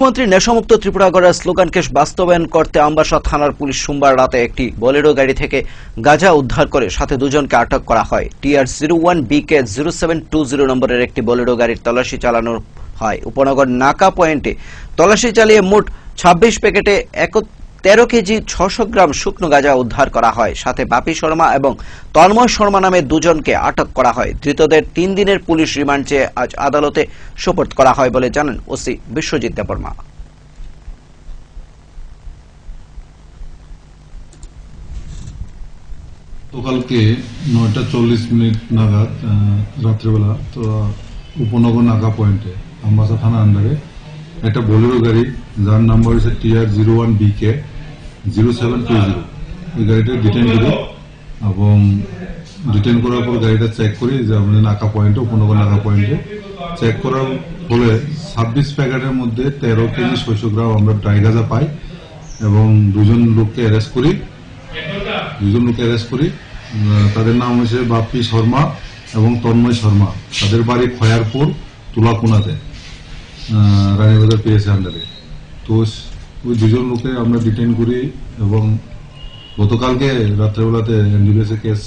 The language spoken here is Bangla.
মুখ্যমন্ত্রী নেশামুক্ত ত্রিপুরা গড়ার স্লোগানকে বাস্তবায়ন করতে আমবাসা থানার পুলিশ সোমবার রাতে একটি বলেরো গাড়ি থেকে গাঁজা উদ্ধার করে সাথে দুজনকে আটক করা হয়। TR zero one BK zero seven two zero নম্বরের একটি বলেরো গাড়ির তল্লাশি চালানো হয়। উপনগর নাকা পয়েন্টে তল্লাশি চালিয়ে মোট ছাব্বিশ প্যাকেটে তেরো কেজি, ছশো গ্রাম শুকনো গাঁজা উদ্ধার করা হয়। সাথে বাপি শর্মা এবং তন্ময় শর্মা নামে দুজনকে আটক করা হয়। ধৃতদের তিন দিনের পুলিশ রিমান্ড চেয়ে আজ আদালতে সোপর্দ করা হয় বলে জানান ওসি বিশ্বজিৎ দেববর্মা। গতকালকে নয়টা চল্লিশ মিনিট নাগাদ রাত্রেবেলা, তো, উপনগর নাকা পয়েন্টে, আমবাসা থানা আন্ডারে, একটা বোলেরো গাড়ি, যার নাম্বার হচ্ছে TR zero one B K zero seven two zero ওই গাড়িটা ডিটেন করি এবং ডিটেন করার পর গাড়িটা চেক করি যে আমাদের নাকা পয়েন্টে উপনগর নাকা পয়েন্টে চেক করার ফলে ছাব্বিশ প্যাকেটের মধ্যে তেরো কেজি ছয়শো গ্রাম আমরা ড্রাই গাঁজা পাই এবং দুজন লোককে অ্যারেস্ট করি। দুজন লোককে অ্যারেস্ট করি। তাদের নাম হয়েছে বাপ্পি শর্মা এবং তন্ময় শর্মা। তাদের বাড়ি খয়ারপুর, তুলাকুনাতে। রানীবাজার পিএসএ আন্ডারে তো ওই দুজন লোকে আমরা ডিটেন করি এবং গতকালকে রাত্রেবেলাতে এনডিবিএসএ কেস